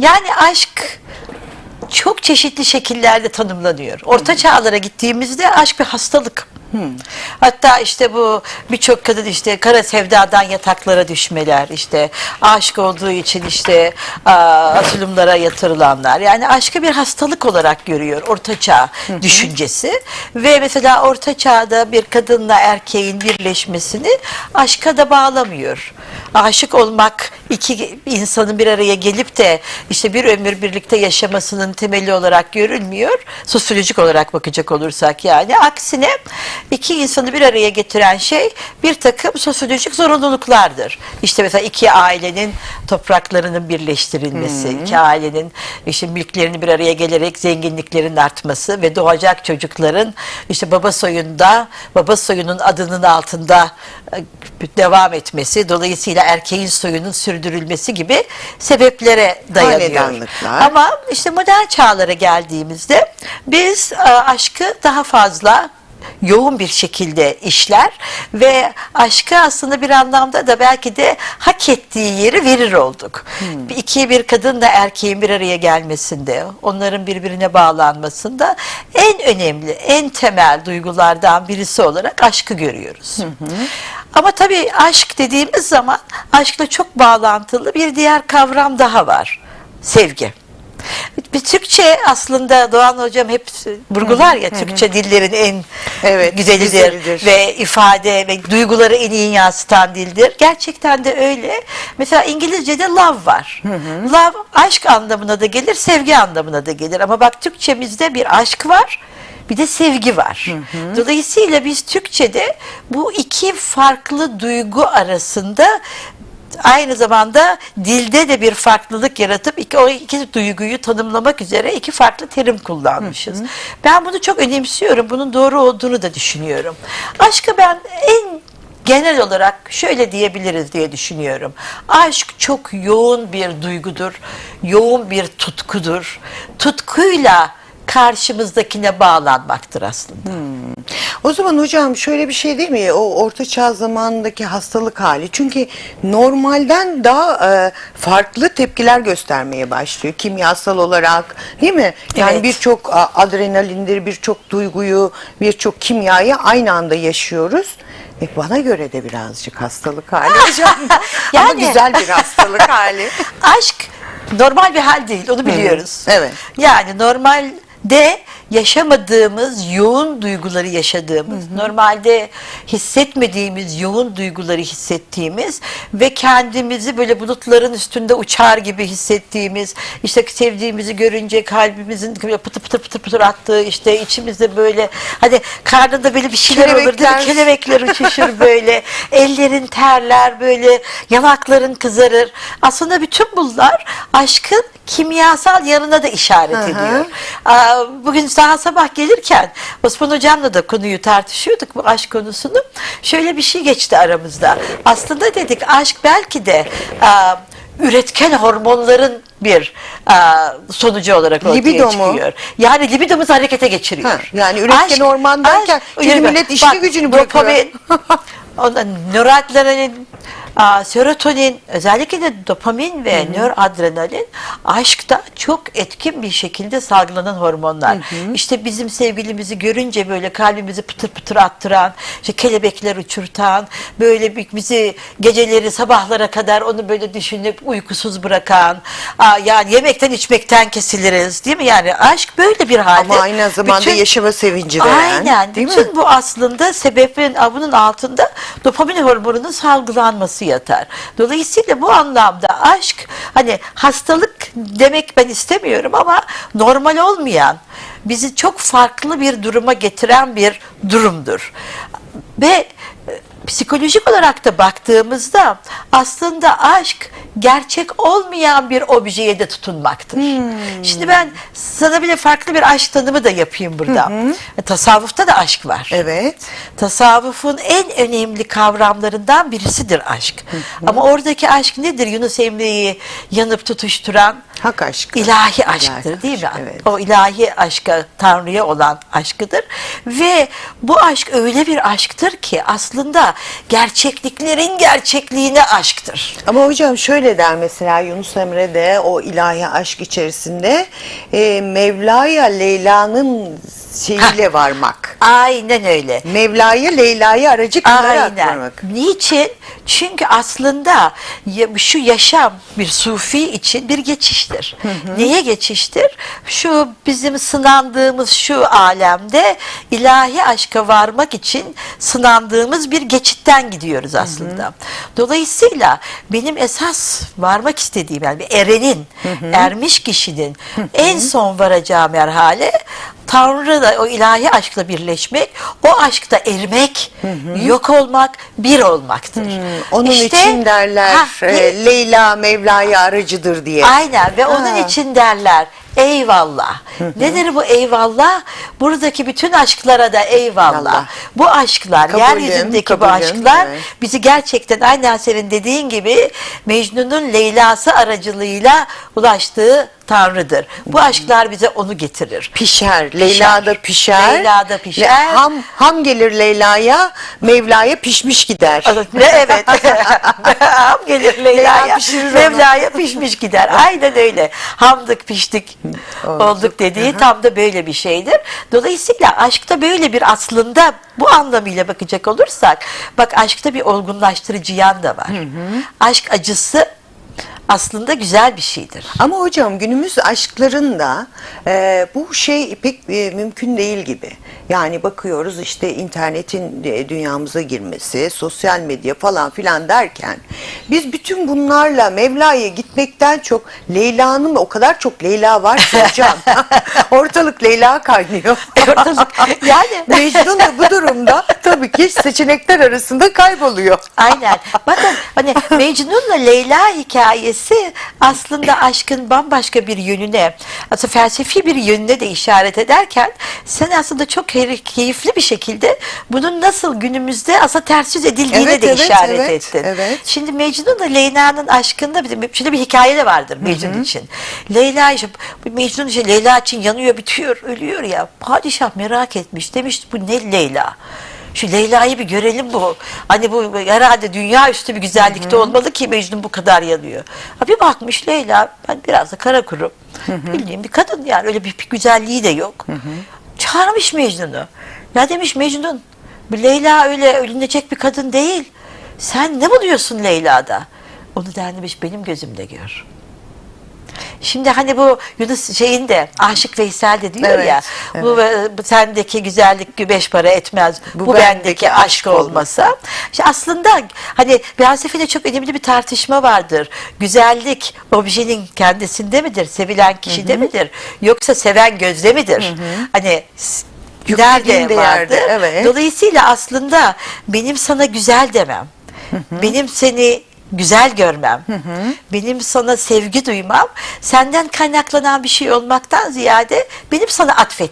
Yani aşk çok çeşitli şekillerde tanımlanıyor. Orta çağlara gittiğimizde aşk bir hastalık. Hatta işte bu birçok kadın işte kara sevdadan yataklara düşmeler, işte aşık olduğu için işte atılımlara yatırılanlar. Yani aşkı bir hastalık olarak görüyor Orta Çağ düşüncesi. Ve mesela Orta Çağ'da bir kadınla erkeğin birleşmesini aşka da bağlamıyor. Aşık olmak iki insanın bir araya gelip de işte bir ömür birlikte yaşamasının temeli olarak görülmüyor. Sosyolojik olarak bakacak olursak yani. Aksine iki insanı bir araya getiren şey bir takım sosyolojik zorunluluklardır. İşte mesela iki ailenin topraklarının birleştirilmesi, iki ailenin işte mülklerini bir araya gelerek zenginliklerin artması ve doğacak çocukların işte baba soyunda, baba soyunun adının altında e, devam etmesi, dolayısıyla erkeğin soyunun sürdürülmesi gibi sebeplere dayanıyor. Ama işte modern çağlara geldiğimizde biz e, aşkı daha fazla yoğun bir şekilde işler ve aşkı aslında bir anlamda da belki de hak ettiği yeri verir olduk. Bir İki bir kadınla erkeğin bir araya gelmesinde, onların birbirine bağlanmasında en önemli, en temel duygulardan birisi olarak aşkı görüyoruz. Ama tabii aşk dediğimiz zaman aşkla çok bağlantılı bir diğer kavram daha var. Sevgi. Bir Türkçe aslında Doğan Hocam hep vurgular ya Türkçe dillerin en Evet, güzelidir, güzelidir. ve ifade ve duyguları en iyi yansıtan dildir. Gerçekten de öyle. Mesela İngilizce'de love var. Love aşk anlamına da gelir, sevgi anlamına da gelir. Ama bak Türkçemizde bir aşk var. Bir de sevgi var. Dolayısıyla biz Türkçe'de bu iki farklı duygu arasında aynı zamanda dilde de bir farklılık yaratıp iki, o iki duyguyu tanımlamak üzere iki farklı terim kullanmışız. Ben bunu çok önemsiyorum. Bunun doğru olduğunu da düşünüyorum. Aşkı ben en genel olarak şöyle diyebiliriz diye düşünüyorum. Aşk çok yoğun bir duygudur. Yoğun bir tutkudur. Tutkuyla karşımızdakine bağlanmaktır aslında. O zaman hocam şöyle bir şey değil mi? O orta çağ zamanındaki hastalık hali. Çünkü normalden daha e, farklı tepkiler göstermeye başlıyor. Kimyasal olarak değil mi? Yani Evet. birçok adrenalindir, birçok duyguyu, birçok kimyayı aynı anda yaşıyoruz. E bana göre de birazcık hastalık hali hocam. Ama Yani- güzel bir hastalık hali. Aşk normal bir hal değil, onu biliyoruz. evet. Yani normalde yaşamadığımız yoğun duyguları yaşadığımız, normalde hissetmediğimiz yoğun duyguları hissettiğimiz ve kendimizi böyle bulutların üstünde uçar gibi hissettiğimiz, işte sevdiğimizi görünce kalbimizin böyle pıtır pıtır pıtır pıtır attığı, işte içimizde böyle hani karnında böyle bir şeyler olur değil mi? Kelebekler uçuşur böyle, ellerin terler böyle, yanakların kızarır. Aslında bütün bunlar aşkın kimyasal yanına da işaret Hı hı. ediyor. Aa, Bugün daha sabah gelirken Osman Hocam'la da konuyu tartışıyorduk bu aşk konusunu. Şöyle bir şey geçti aramızda. Aslında dedik aşk belki de aa, üretken hormonların bir aa, sonucu olarak ortaya Libido mu? çıkıyor. Yani libidomuzu harekete geçiriyor. Ha, yani üretken hormon derken öyle millet işini gücünü bırakıyor. dopamin, ondan nöroadrenalin, aa, serotonin, özellikle de dopamin ve nöroadrenalin aşkta çok etkin bir şekilde salgılanan hormonlar. İşte bizim sevgilimizi görünce böyle kalbimizi pıtır pıtır attıran, işte kelebekler uçurtan, böyle bir- bizi geceleri sabahlara kadar onu böyle düşünüp uykusuz bırakan, aa, yani yemekten içmekten kesiliriz değil mi? Yani aşk böyle bir halde. Ama aynı zamanda bütün- yaşama sevinci veren. Aynen. Değil mi? Bütün bu aslında sebebin bunun altında dopamin hormonunun salgılanması yatar. Dolayısıyla bu anlamda aşk hani hastalık demek ben istemiyorum ama normal olmayan bizi çok farklı bir duruma getiren bir durumdur. Ve e, psikolojik olarak da baktığımızda aslında aşk gerçek olmayan bir objeye de tutunmaktır. Şimdi ben sana bile farklı bir aşk tanımı da yapayım burada. Tasavvufta da aşk var. Evet. Tasavvufun en önemli kavramlarından birisidir aşk. Ama oradaki aşk nedir? Yunus Emre'yi yanıp tutuşturan Hak aşkı. ilahi aşktır değil mi? aşk, evet. O ilahi aşka, Tanrı'ya olan aşkıdır. Ve bu aşk öyle bir aşktır ki aslında gerçekliklerin gerçekliğine aşktır. Ama hocam şöyle der mesela Yunus Emre de o ilahi aşk içerisinde e, Mevla'ya Leyla'nın şeyiyle varmak. Aynen öyle. Mevla'yı Leyla'yı aracı kılarak varmak. Niçin? Çünkü aslında şu yaşam bir sufi için bir geçiştir. Neye geçiştir? Şu bizim sınandığımız şu alemde ilahi aşka varmak için sınandığımız bir geçitten gidiyoruz aslında. Dolayısıyla benim esas varmak istediğim yani erenin, ermiş kişinin en son varacağı merhale Tanrı da o ilahi aşkla birleşmek, o aşkta erimek, yok olmak, bir olmaktır. Onun İşte- için derler Ha, e, Leyla Mevla'ya aracıdır diye. Aynen ve onun Ha. için derler eyvallah. Nedir bu eyvallah? Buradaki bütün aşklara da eyvallah. Allah. Bu aşklar, Kabulüm, yeryüzündeki bu kabulüm, aşklar evet. bizi gerçekten aynen senin dediğin gibi Mecnun'un Leyla'sı aracılığıyla ulaştığı Tanrı'dır. Bu aşklar bize onu getirir. Pişer. Leyla da pişer. Leyla da pişer. Le- ham, ham gelir Leyla'ya, Mevla'ya pişmiş gider. Ne evet. Ham gelir Leyla'ya. Leyla pişirir onu. Mevla'ya pişmiş gider. Aynen öyle. Hamdık piştik Olduk. olduk dediği tam da böyle bir şeydir. Dolayısıyla aşkta böyle bir aslında bu anlamıyla bakacak olursak bak aşkta bir olgunlaştırıcı yan da var. Aşk acısı aslında güzel bir şeydir. Ama hocam günümüz aşklarında e, bu şey pek e, mümkün değil gibi. Yani bakıyoruz işte internetin e, dünyamıza girmesi, sosyal medya falan filan derken biz bütün bunlarla Mevla'ya gitmekten çok Leyla'nın o kadar çok Leyla var ki hocam. Ortalık Leyla kaynıyor. Ortalık- yani- Mecnun da bu durumda tabii ki seçenekler arasında kayboluyor. Aynen. Bakın hani Mecnun'la Leyla hikayesi aslında aşkın bambaşka bir yönüne, aslında felsefi bir yönüne de işaret ederken sen aslında çok key- keyifli bir şekilde bunun nasıl günümüzde aslında ters yüz edildiğine Evet, de evet, işaret evet, ettin. evet. Şimdi Mecnun'la Leyla'nın aşkında bir, şöyle bir hikaye de vardır Mecnun için. Leyla işte, Mecnun işte Leyla için yanıyor, bitiyor, ölüyor ya. Padişah merak etmiş. Demiş bu ne Leyla? Şu Leyla'yı bir görelim bu. Hani bu herhalde dünya üstü bir güzellikte olmalı ki Mecnun bu kadar yanıyor. Ha bir bakmış Leyla, ben biraz da kara kuru. Bildiğim bir kadın yani öyle bir, bir güzelliği de yok. Çağırmış Mecnun'u. Ya demiş Mecnun, Leyla öyle ölünecek bir kadın değil. Sen ne buluyorsun Leyla'da? Onu der demiş benim gözümde gör. Şimdi hani bu Yunus şeyinde Aşık Veysel de diyor Evet, ya bu, e, bu sendeki güzellik beş para etmez bu, Bu bendeki, bendeki aşk olmasa. İşte aslında hani felsefede çok önemli bir tartışma vardır. Güzellik objenin kendisinde midir? Sevilen kişide midir? Yoksa seven gözde midir? Hani s- nerede Yüklediğinde vardır? yerde, evet. Dolayısıyla aslında benim sana güzel demem, benim seni güzel görmem, benim sana sevgi duymam, senden kaynaklanan bir şey olmaktan ziyade benim sana atfettiğim